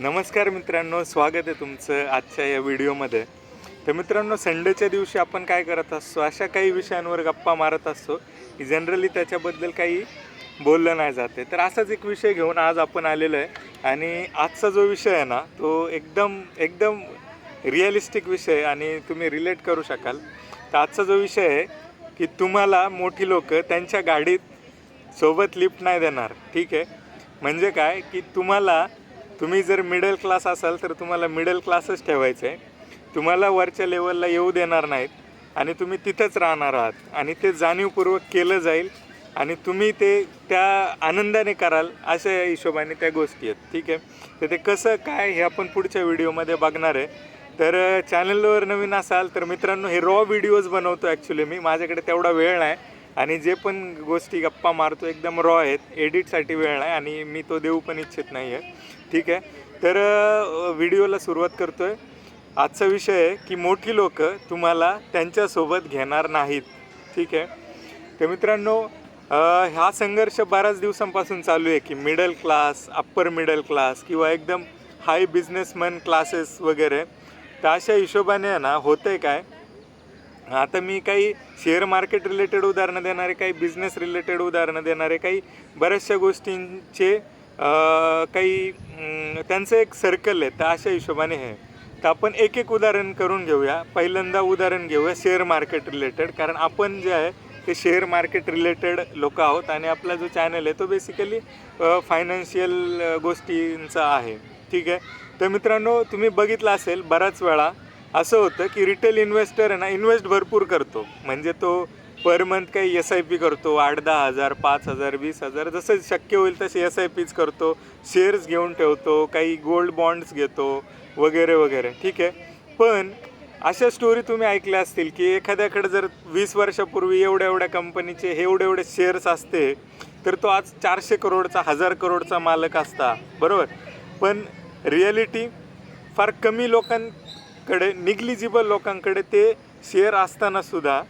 नमस्कार मित्रांनो स्वागत आहे तुमचं आजच्या या व्हिडिओमध्ये. तर मित्रांनो संडेच्या दिवशी आपण काय करत असतो अशा काही विषयांवर गप्पा मारत असतो की जनरली त्याच्याबद्दल काही बोललं नाही जाते तर असाच एक विषय घेऊन आज आपण आलेलो आहे. आणि आजचा जो विषय आहे ना तो एकदम एकदम रिअलिस्टिक विषय आहे आणि तुम्ही रिलेट करू शकाल. तर आजचा जो विषय आहे की तुम्हाला मोठी लोक त्यांच्या गाडीत सोबत लिफ्ट नाही देणार. ठीक आहे? म्हणजे काय? की तुम्हाला तुम्ही जर मिडल क्लास असाल तर तुम्हाला मिडल क्लासच ठेवायचं आहे तुम्हाला वरच्या लेवलला येऊ देणार नाहीत आणि तुम्ही तिथंच राहणार आहात. आणि ते जाणीवपूर्वक केलं जाईल आणि तुम्ही ते त्या आनंदाने कराल अशा या हिशोबाने त्या गोष्टी आहेत. ठीक आहे? तर ते कसं काय हे आपण पुढच्या व्हिडिओमध्ये बघणार आहे. तर uh, चॅनलवर नवीन असाल तर मित्रांनो हे रॉ व्हिडिओज बनवतो ॲक्च्युली मी. माझ्याकडे तेवढा वेळ नाही. आणि जे पण गोष्टी गप्पा मारतो एकदम रॉ आहेत एडिटसाठी वेळ नाही आणि मी तो देऊ पण इच्छित नाही आहे. ठीक आहे? तर व्हिडिओला सुरुवात करतो आहे आजचा विषय आहे की मोठी लोक तुम्हाला त्यांच्यासोबत घेणार नाहीत. ठीक आहे? तर मित्रांनो हा संघर्ष बऱ्याच दिवसांपासून चालू आहे की middle class upper middle class किंवा एकदम हाय बिझनेसमॅन क्लासेस वगैरे. तर अशा हिशोबाने ना होतं आहे काय? आता मी काही शेअर मार्केट रिलेटेड उदाहरणं देणारे काही बिझनेस रिलेटेड उदाहरणं देणारे काही बऱ्याचशा गोष्टींचे काही त्यांचं एक सर्कल आहे तर अशा हिशोबाने आहे तर आपण एक एक उदाहरण करून घेऊया. पहिल्यांदा उदाहरण घेऊया शेअर मार्केट रिलेटेड कारण आपण जे आहे ते शेअर मार्केट रिलेटेड लोक आहोत आणि आपला जो चॅनल आहे तो बेसिकली फायनान्शियल गोष्टींचा आहे. ठीक आहे? तर मित्रांनो तुम्ही बघितलं असेल बऱ्याच वेळा असं होतं की रिटेल इन्व्हेस्टर आहे ना इन्व्हेस्ट भरपूर करतो. म्हणजे तो पर मंथ काही एस आय पी करतो आठ दहा हजार पाच हजार वीस हजार जसं शक्य होईल तसे एस आय पीच करतो. शेअर्स घेऊन ठेवतो काही गोल्ड बॉन्ड्स घेतो वगैरे वगैरे. ठीक आहे? पण अशा स्टोरी तुम्ही ऐकल्या असतील की एखाद्याकडे जर वीस वर्षापूर्वी एवढ्या एवढ्या कंपनीचे हे एवढे एवढे शेअर्स असते तर तो आज चारशे करोडचा हजार करोडचा मालक असता. बरोबर? पण रिॲलिटी फार कमी लोकां लोकांकडे निग्लिजिबल लोकांकडे ते शेअर असताना सुद्धा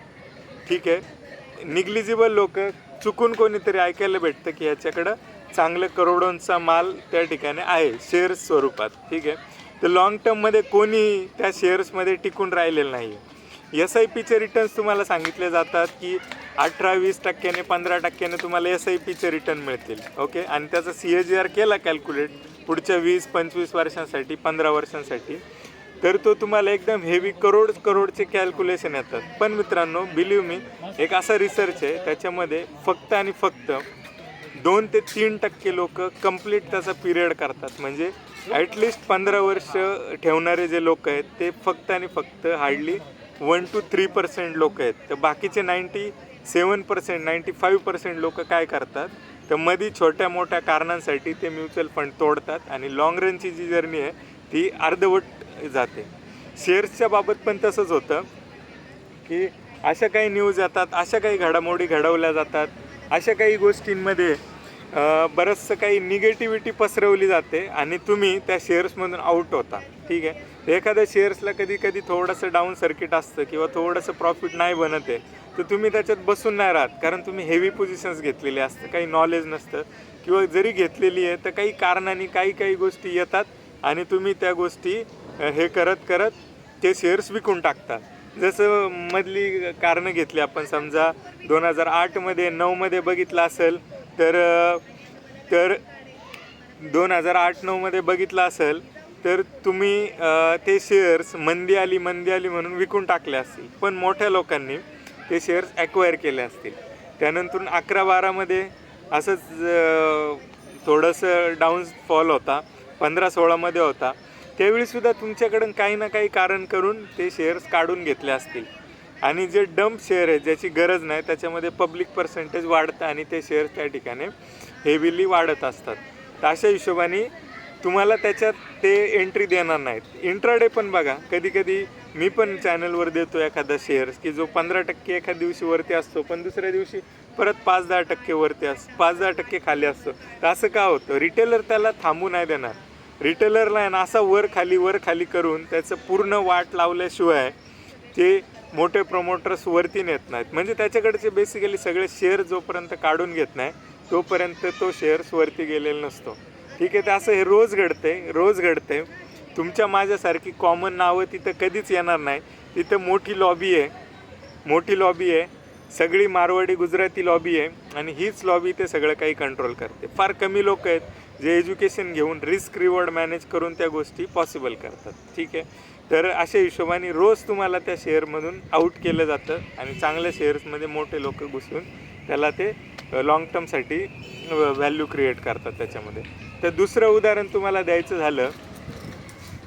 ठीक आहे निग्लिजिबल लोक चुकून कोणीतरी ऐकायला भेटतं की ह्याच्याकडं चांगलं करोडोंचा माल त्या ठिकाणी आहे शेअर्स स्वरूपात ठीक आहे. तर लॉंग टर्ममध्ये कोणी त्या शेअर्समध्ये टिकून राहिलेलं नाही एस आय पीचे रिटर्न्स तुम्हाला सांगितले जातात की अठरा वीस टक्क्याने पंधरा टक्क्याने तुम्हाला एस आय पीचे रिटर्न मिळतील ओके आणि त्याचा सी ए जी आर केला कॅल्क्युलेट पुढच्या वीस पंचवीस वर्षांसाठी पंधरा वर्षांसाठी. तर तो तुम्हाला एकदम हेवी करोड करोडचे कॅल्क्युलेशन येतात. पण मित्रांनो बिलीव मी एक असा रिसर्च आहे त्याच्यामध्ये फक्त आणि फक्त दोन ते तीन टक्के लोक कंप्लीट त्याचा पिरियड करतात. म्हणजे ॲटलिस्ट पंधरा वर्ष ठेवणारे जे लोक आहेत ते फक्त आणि फक्त hardly one two three percent लोक आहेत. तर बाकीचे ninety seven percent ninety five percent लोक काय करतात? तर मधी छोट्या मोठ्या कारणांसाठी ते म्युच्युअल फंड तोडतात. आणि लाँग रनची जी जर्नी आहे ती अर्धवट जाते. शेअर्सच्या बाबत पण तसंच होतं की अशा काही न्यूज येतात अशा काही घडामोडी घडवल्या जातात अशा काही गोष्टींमध्ये बरंचसं काही निगेटिव्हिटी पसरवली जाते आणि तुम्ही त्या शेअर्समधून आउट होता. ठीक आहे? एखाद्या शेअर्सला कधी कधी थोडंसं डाऊन सर्किट असतं किंवा थोडंसं प्रॉफिट नाही बनत आहे तर तुम्ही त्याच्यात बसून नाही राहत कारण तुम्ही हेवी पोझिशन्स घेतलेले असतं. काही नॉलेज नसतं. किंवा जरी घेतलेली आहे तर काही कारणाने काही काही गोष्टी येतात आणि तुम्ही त्या गोष्टी हे करत करत ते शेअर्स विकून टाकतात. जसं मधली कारणं घेतली आपण समजा दोन हजार आठमध्ये नऊमध्ये बघितलं असेल तर तर दोन हजार आठ नऊमध्ये बघितलं असेल तर तुम्ही ते शेअर्स मंदी आली मंदी आली म्हणून विकून टाकले असतील. पण मोठ्या लोकांनी ते शेअर्स ॲक्वायर केले असतील. त्यानंतर अकरा बारामध्ये असंच थोडंसं डाऊन फॉल होता. पंधरा सोळामध्ये होता. त्यावेळीसुद्धा तुमच्याकडून काही ना काही कारण करून ते शेअर्स काढून घेतले असतील. आणि जे डंप शेअर आहे ज्याची गरज नाही त्याच्यामध्ये पब्लिक पर्सेंटेज वाढतं आणि ते शेअर्स त्या ठिकाणी हेविली वाढत असतात. तर अशा हिशोबाने तुम्हाला त्याच्यात ते एंट्री देणार नाहीत. इंट्राडे पण बघा कधी कधी मी पण चॅनलवर देतो एखादा शेअर्स की जो पंधरा टक्के एखाद्या दिवशी वरती असतो पण दुसऱ्या दिवशी परत पाच दहा टक्के वरती असतो पाच दहा टक्के खाली असतो. तर असं का होतं? रिटेलर त्याला थांबू नाही देणार. रिटेलरला आहे ना असा वर खाली वर खाली करून त्याचं पूर्ण वाट लावल्याशिवाय ते मोठे प्रमोटर्स वरती नेत नाहीत. म्हणजे त्याच्याकडचे बेसिकली सगळे शेअर जोपर्यंत काढून घेत नाही तोपर्यंत तो शेअर्स वरती गेलेला नसतो. ठीक आहे तर असं हे रोज घडते रोज घडते तुमच्या माझ्यासारखी कॉमन नावं तिथं कधीच येणार नाही. तिथं मोठी लॉबी आहे मोठी लॉबी आहे सगळी मारवाडी गुजराती लॉबी आहे आणि हीच लॉबी ते सगळं काही कंट्रोल करते. फार कमी लोक आहेत. जे एज्युकेशन घेऊन रिस्क रिवॉर्ड मॅनेज करून त्या गोष्टी पॉसिबल करतात. ठीक आहे? तर अशा हिशोबाने रोज तुम्हाला त्या शेअरमधून आऊट केलं जातं आणि चांगल्या शेअर्समध्ये मोठे लोक घुसून त्याला ते लाँग टर्मसाठी व्हॅल्यू क्रिएट करतात त्याच्यामध्ये. तर दुसरं उदाहरण तुम्हाला द्यायचं झालं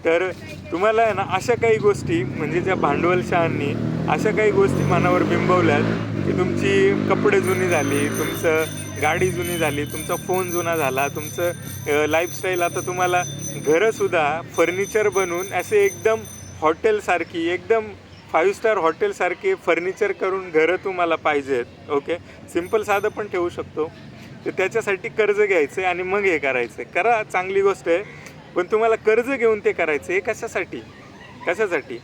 तर तुम्हाला आहे ना अशा काही गोष्टी म्हणजे ज्या भांडवलशहांनी अशा काही गोष्टी मनावर बिंबवल्यात की तुमची कपडे जुनी झाली तुमचं गाडी जुनी झाली तुमचा फोन जुना झाला तुमचं लाईफस्टाईल आता तुम्हाला घरंसुद्धा फर्निचर बनवून असे एकदम हॉटेलसारखी एकदम फाईव्ह स्टार हॉटेलसारखे फर्निचर करून घरं तुम्हाला पाहिजेत ओके सिंपल साधं पण ठेवू शकतो. तर त्याच्यासाठी कर्ज घ्यायचं आहे आणि मग हे करायचं आहे करा चांगली गोष्ट आहे. पण तुम्हाला कर्ज घेऊन ते करायचं आहे कशासाठी? कशासाठी?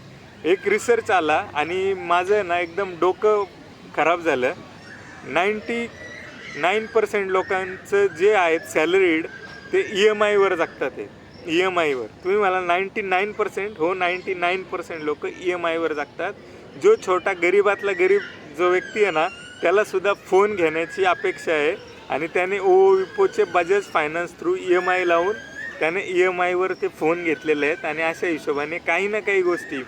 एक रिसर्च आला आणि माझं ना एकदम डोकं खराब झालं. नाईंटी नाईन पर्सेंट लोकांचं जे आहेत सॅलरीड ते ई एम आयवर जगतात ते. ई एम आयवर तुम्ही मला नाईंटी नाईन पर्सेंट हो नाईंटी नाईन पर्सेंट लोक ई एम आयवर जगतात. जो छोटा गरीबातला गरीब जो व्यक्ती आहे ना त्यालासुद्धा फोन घेण्याची अपेक्षा आहे. आणि त्याने ओ विपोचे Bajaj Finance through E M I लावून त्याने ई एम आयवर ते फोन घेतलेले आहेत आणि अशा हिशोबाने काही ना काही गोष्टी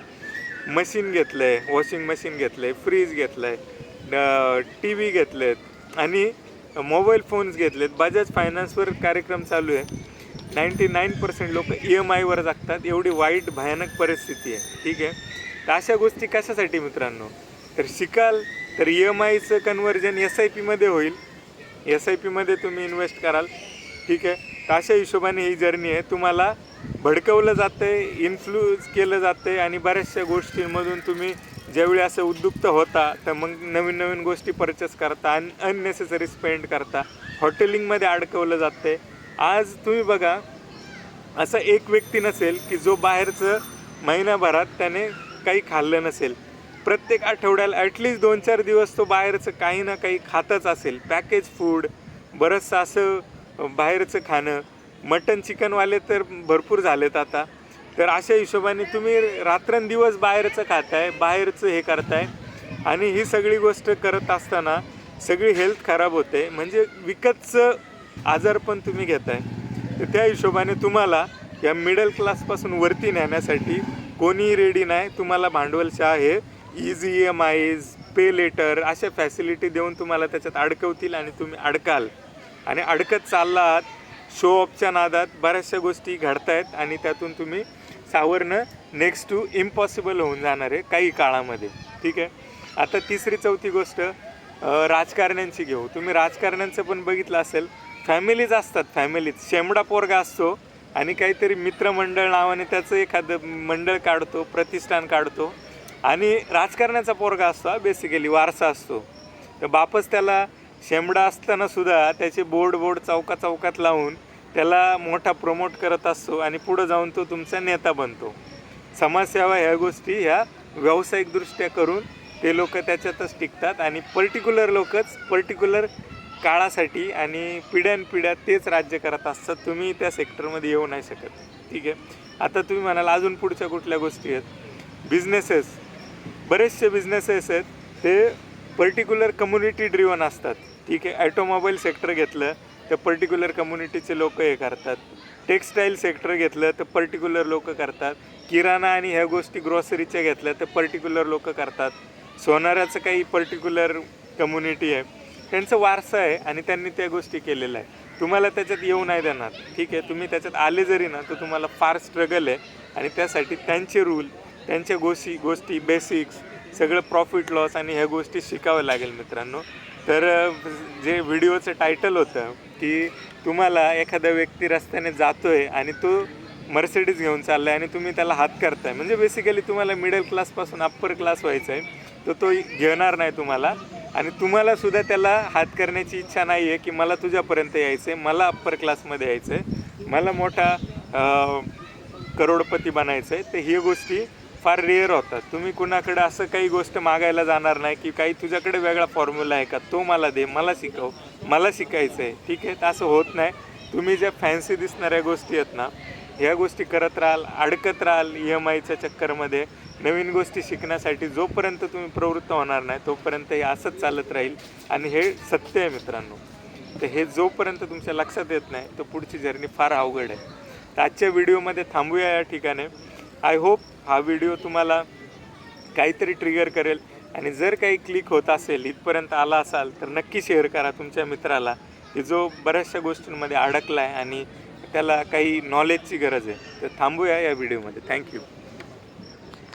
मशीन घेतलं आहे वॉशिंग मशीन घेतलं आहे फ्रीज घेतलं आहे टी व्ही घेतले आहेत आणि मोबाईल फोन्स घेतलेत. बजाज फायनान्सवर कार्यक्रम चालू आहे. नाईंटी नाईन पर्सेंट लोक ई एम आयवर जगतात. एवढी वाईट भयानक परिस्थिती आहे. ठीक आहे? तर अशा गोष्टी कशासाठी मित्रांनो? तर शिकाल तर ई एम आयचं कन्वर्जन एस आय पीमध्ये होईल. एस आय पीमध्ये तुम्ही इन्व्हेस्ट कराल. ठीक आहे. तर अशा हिशोबाने ही जर्नी आहे. तुम्हाला भडकवलं जातं आहे इन्फ्लुएन्स केलं जातं आहे आणि बऱ्याचशा गोष्टींमधून तुम्ही ज्यावेळी असं उद्युक्त होता तर मग नवीन नवीन गोष्टी परचेस करता अन अननेसेसरी स्पेंड करता. हॉटेलिंगमध्ये अडकवलं जातं आहे आज तुम्ही बघा असा एक व्यक्ती नसेल की जो बाहेरचं महिनाभरात त्याने काही खाल्लं नसेल. प्रत्येक आठवड्याला ॲटलिस्ट दोन चार दिवस तो बाहेरचं काही ना काही खातच असेल. पॅकेज फूड बरंचसं असं बाहेरचं खाणं मटन चिकनवाले तर भरपूर झालेत आता. तर अशा हिशोबाने तुम्ही रात्रंदिवस बाहेरचं खाताय बाहेरचं हे करताय. आणि ही सगळी गोष्ट करत असताना सगळी हेल्थ खराब होते. म्हणजे विकतचं आजार पण तुम्ही घेताय. तर त्या हिशोबाने तुम्हाला या मिडल क्लासपासून वरती नेण्यासाठी कोणीही रेडी नाही. तुम्हाला भांडवलशाह हे इझी ई एम आयज पे लेटर अशा फॅसिलिटी देऊन तुम्हाला त्याच्यात अडकवतील आणि तुम्ही अडकाल. आणि अडकत चालला आहात शो ऑफच्या नादात बऱ्याचशा गोष्टी घडतायत आणि त्यातून तुम्ही सावरणं नेक्स्ट टू इम्पॉसिबल होऊन जाणार आहे काही काळामध्ये. ठीक आहे? आता तिसरी चौथी गोष्ट राजकारण्यांची घेऊ. तुम्ही राजकारण्यांचं पण बघितलं असेल. फॅमिलीज असतात फॅमिलीज शेमडा पोरगा असतो आणि काहीतरी मित्रमंडळ नावाने त्याचं एखादं मंडळ काढतो प्रतिष्ठान काढतो. आणि राजकारण्याचा पोरगा असतो बेसिकली वारसा असतो. तर बापच त्याला शेंबडा असताना सुद्धा त्याचे बोर्ड बोर्ड चौका चौकात लावून त्याला मोठा प्रमोट करत असतो आणि पुढं जाऊन तो तुमचा नेता बनतो. समाजसेवा ह्या गोष्टी ह्या व्यावसायिकदृष्ट्या करून ते लोक त्याच्यातच टिकतात आणि पर्टिक्युलर लोकच पर्टिक्युलर काळासाठी आणि पिढ्यानपिढ्या तेच राज्य करत असतात. तुम्ही त्या सेक्टरमध्ये येऊ नाही शकत. ठीक आहे? आता तुम्ही म्हणाल अजून पुढच्या कुठल्या गोष्टी आहेत? बिझनेसेस बरेचसे बिझनेसेस आहेत ते पर्टिक्युलर कम्युनिटी ड्रिवन असतात. ठीक आहे ॲटोमोबाईल सेक्टर घेतलं तर पर्टिक्युलर कम्युनिटीचे लोक हे करतात. टेक्स्टाईल सेक्टर घेतलं तर पर्टिक्युलर लोक करतात. किराणा आणि ह्या गोष्टी ग्रॉसरीच्या घेतल्या तर पर्टिक्युलर लोक करतात. सोनाराचं काही पर्टिक्युलर कम्युनिटी आहे. त्यांचं वारसा आहे आणि त्यांनी त्या गोष्टी केलेल्या आहे तुम्हाला त्याच्यात येऊ नाही देणार. ठीक आहे तुम्ही त्याच्यात आले जरी ना तर तुम्हाला फार स्ट्रगल आहे. आणि त्यासाठी त्यांचे रूल त्यांच्या गोष्टी गोष्टी बेसिक्स सगळं प्रॉफिट लॉस आणि ह्या गोष्टी शिकावं लागेल मित्रांनो. तर जे व्हिडिओचं टायटल होतं की तुम्हाला एखादा व्यक्ती रस्त्याने जातोय आणि तो मर्सिडीज घेऊन चाललाय आणि तुम्ही त्याला हात करताय. म्हणजे बेसिकली तुम्हाला मिडल क्लासपासून अप्पर क्लास व्हायचं आहे तर तो घेणार नाही तुम्हाला. आणि तुम्हालासुद्धा त्याला हात करण्याची इच्छा नाही आहे की मला तुझ्यापर्यंत यायचं आहे मला अप्पर क्लासमध्ये यायचं आहे मला मोठा करोडपती बनायचं आहे तर ही गोष्टी फार रेअर होतात तुम्ही कुणाकडे असं काही गोष्ट मागायला जाणार नाही की काही तुझ्याकडे वेगळा फॉर्म्युला आहे का? तो मला दे मला शिकव मला शिकायचं आहे. ठीक आहे? तर असं होत नाही. तुम्ही ज्या फॅन्सी दिसणाऱ्या गोष्टी आहेत ना ह्या गोष्टी करत राहाल अडकत राहाल ई एम आयच्या चक्करमध्ये नवीन गोष्टी शिकण्यासाठी जोपर्यंत तुम्ही प्रवृत्त होणार नाही तोपर्यंत हे असंच चालत राहील. आणि हे सत्य आहे मित्रांनो. तर हे जोपर्यंत तुमच्या लक्षात येत नाही तर पुढची जर्नी फार अवघड आहे. तर आजच्या व्हिडिओमध्ये थांबूया या ठिकाणी. आय होप हा व्हिडिओ तुम्हाला काहीतरी ट्रिगर करेल. आणि जर काही क्लिक होत असेल इथपर्यंत आला असाल तर नक्की शेअर करा तुमच्या मित्राला. की जो बऱ्याचशा गोष्टींमध्ये अडकला आहे आणि त्याला काही नॉलेजची गरज आहे तर थांबूया या व्हिडिओमध्ये थँक्यू